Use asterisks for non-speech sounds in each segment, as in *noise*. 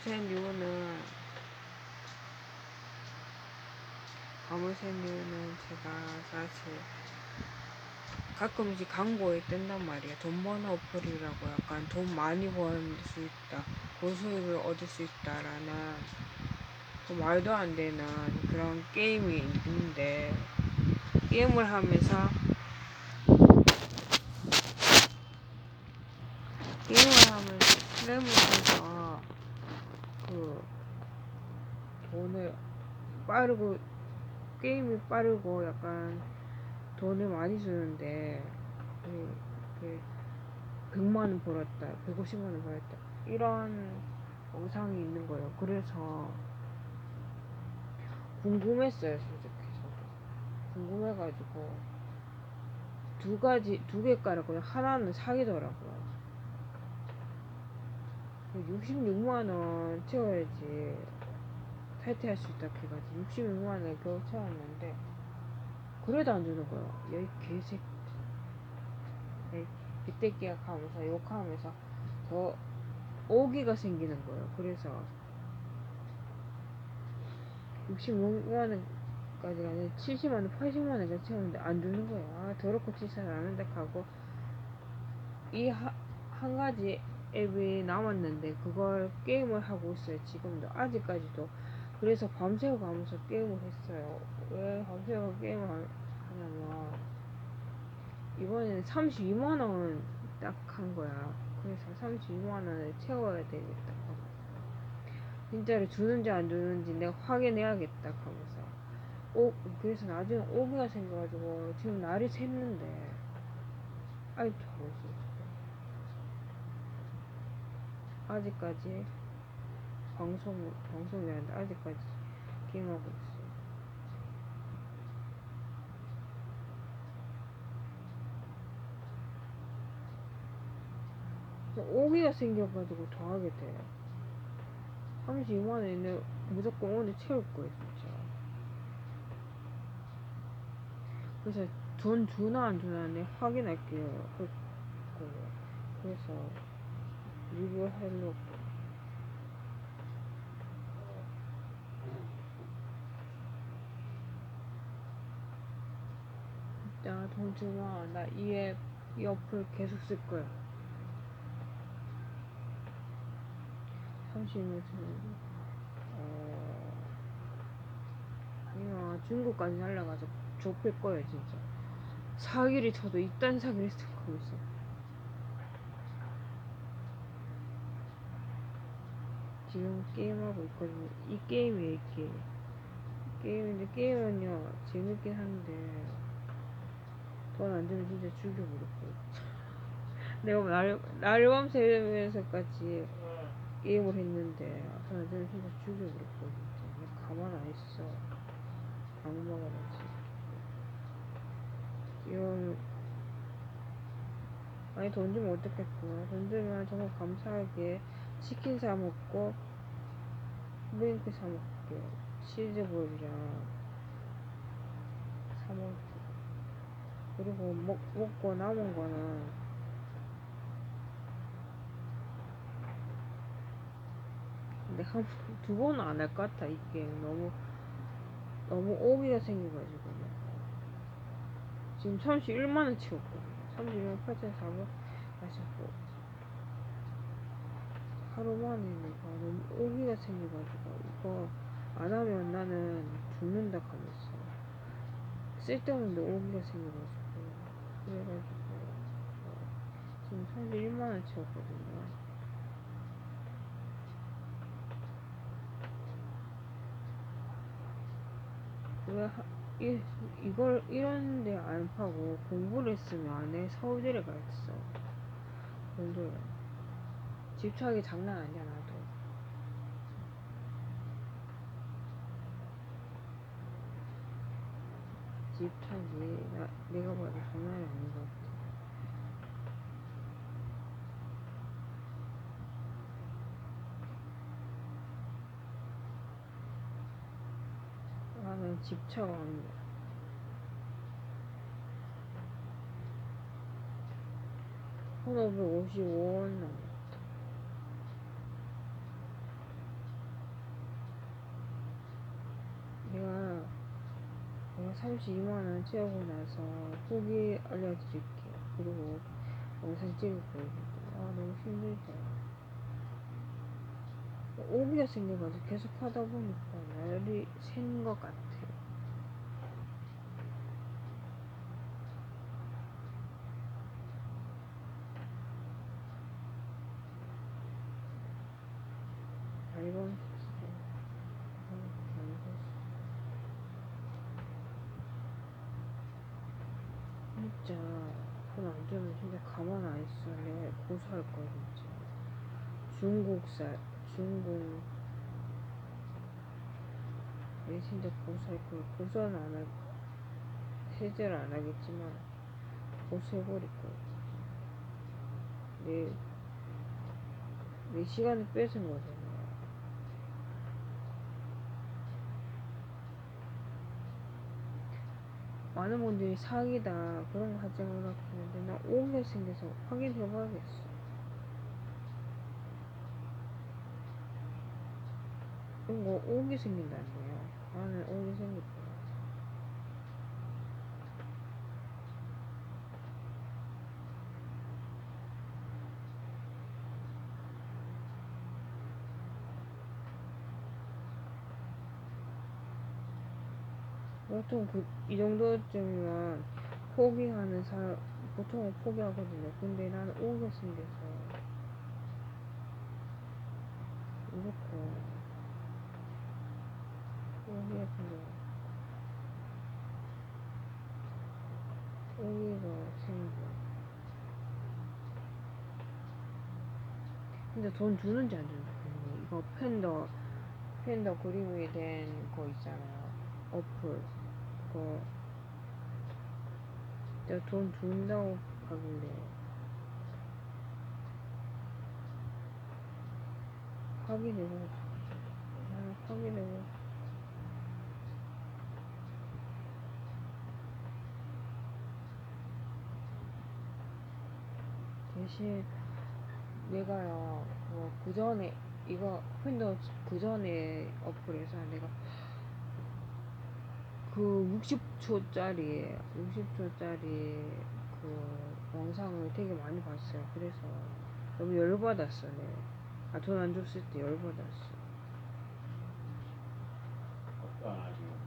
샌 이유는 밤을 샌 이유는 제가 사실 가끔씩 광고에 뜬단 말이에요. 돈 버는 어플이라고 약간 돈 많이 벌 수 있다. 고수익을 얻을 수 있다라는 그 말도 안 되는 그런 게임이 있는데 게임을 하면서 하면서 스램을 해서 그 돈을 빠르고 게임이 빠르고 약간 돈을 많이 주는데 그, 그 100만 원 벌었다 150만 원 벌었다 이런 영상이 있는 거예요. 그래서 궁금했어요 솔직히 저도. 궁금해가지고 두 가지 두 개 깔았고요 하나는 사기더라고요 66만 원 채워야지 탈퇴할 수 있다 해가지고 66만 원을 겨우 채웠는데 그래도 안 주는 거예요. 여기 개새끼. 빗대기가 가면서 욕하면서 더 오기가 생기는 거예요. 그래서 66만 원까지 아니라 70만 원, 80만 원까지 채웠는데 안 주는 거예요. 아 더럽고 치사를 아는데 하고 이한 가지 앱이 남았는데 그걸 게임을 하고 있어요 지금도. 아직까지도. 그래서 밤새고 가면서 게임을 했어요. 왜 밤새고 게임을 하냐면 이번에는 32만 원 딱 한 거야. 그래서 32만 원을 채워야 되겠다. 하고 진짜로 주는지 안 주는지 내가 확인해야겠다 하면서. 오 그래서 나중에 오기가 생겨가지고 지금 날이 샜는데. 아직도 하고 있어요 아직까지 방송 방송이 아닌데 아직까지 게임하고 있어요. 오기가 생겨가지고 더 하게 돼. 32만 원에 무조건 오늘 채울 거예요, 진짜. 그래서 돈 주나 안 주나 내 확인할게요. 그, 그, 그래서 리뷰하려고. 야, 돈 주마. 나이 앱, 이 어플 계속 쓸 거야. 30일 어, 아니야, 중국까지 날라가서 좁힐 거야, 진짜. 사기를 쳐도 이딴 사기를 생각하고 있어. 지금 게임하고 있거든요. 이 게임이에요, 이 게임. 게임인데, 게임은요, 재밌긴 한데, 돈 안 주면 진짜 죽여버릴 거야. *laughs* 내가 날, 날 밤새면서까지 게임을 했는데, 돈 안 주면 진짜 죽여버릴 거야, 진짜. 가만 안 있어. 안 먹어야지. 이런, 아니, 돈 주면 어떡했구나. 돈 주면 정말 감사하게 치킨 사 먹고, 브링크 사 먹게. 치즈볼이랑 사 먹고. 그리고 먹, 먹고 남은 거는 근데 한 두 번은 안 할 것 같아. 이게 너무 너무 오기가 생겨가지고. 지금 31만원 치웠거든요. 31만 8,400 하셨고 하루 만에 내가 너무 오기가 생겨가지고. 이거 안 하면 나는 죽는다 하면서 쓸데없는데 오기가 생겨가지고. 그래가지고 어, 지금 31만원 치웠거든요. 왜 하, 이, 이걸 이런데 안 파고 공부를 했으면 안에 서울대를 가있어. 공부를 집착이 장난 아니야 나도. 집착이 나, 내가 봐도 장난이 아닌 것 같아. 나는 집착 안 돼. 1555원 남았다. 32만원 채우고 나서 후기 알려드릴게요. 그리고 영상 찍을 거예요. 아, 너무 힘들다. 오기가 생겨가지고 계속 하다 보니까 날이 새는 것 같아. 알 진짜 돈안 주면 진짜 가만 안. 내가 고소할 거야 진짜. 중국살 중국 내 진짜 고소할 거야. 고소는 안 할, 해제를 안 하겠지만 고소해버릴 거야. 내, 내 시간을 뺏은 거잖아. 많은 분들이 사기다 그런 거 하지 말라고 하는데 나 오게 생겨서 확인해 봐야겠어. 이거 오게 생긴다네요. 나는 오게 생겼다. 보통 그, 이 정도쯤이면 포기하는 사람, 보통은 포기하거든요. 근데 나는 오게 생겨서. 이렇게. 오기가 생겨. 오기가 생겨. 근데 돈 주는지 안 주는지 모르겠네. 이거 팬더, 팬더 그림이 된거 있잖아요. 어플. 그거. 내가 돈 준다고 하길래. 확인해보, 아, 확인해보. 대신 내가요, 뭐, 그 전에, 이거, 윈도우 그 전에 어플에서 내가 그 60초짜리, 60초짜리 그 영상을 되게 많이 봤어요. 그래서 너무 열받았어, 네. 아, 돈 안 줬을 때 열받았어. 어떤 아직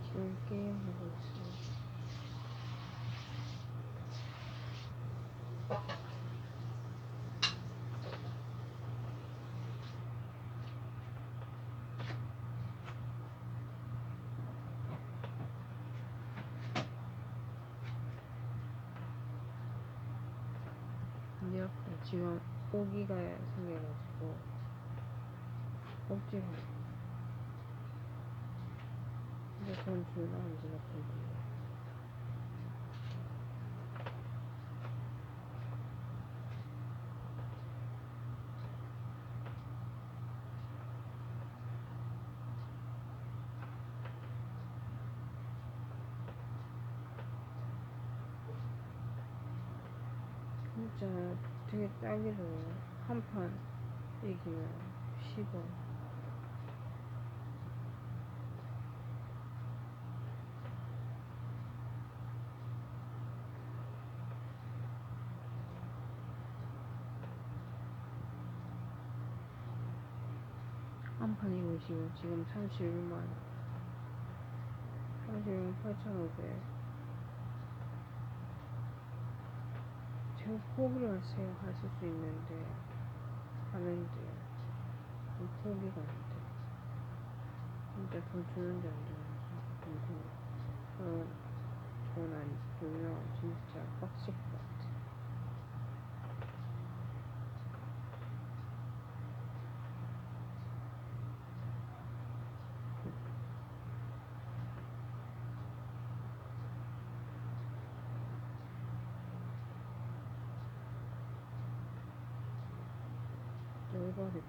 지금 게임하고 있어. 근데 약간 지금 오기가 생겨가지고 억지로 근데 돈안 주나 궁금해. 진짜 되게 딱이더라고. 한판 이기면 10원. 한 판이 50원. 지금 31만. 31만 8,500. 제가 포기를 하세요. 하실 수 있는데. 하는데. 좀 포기가 안 돼. 진짜 돈 주는지 안 주는지 궁금해. 어, 돈안 주면 진짜 빡칠 것 같아. about it.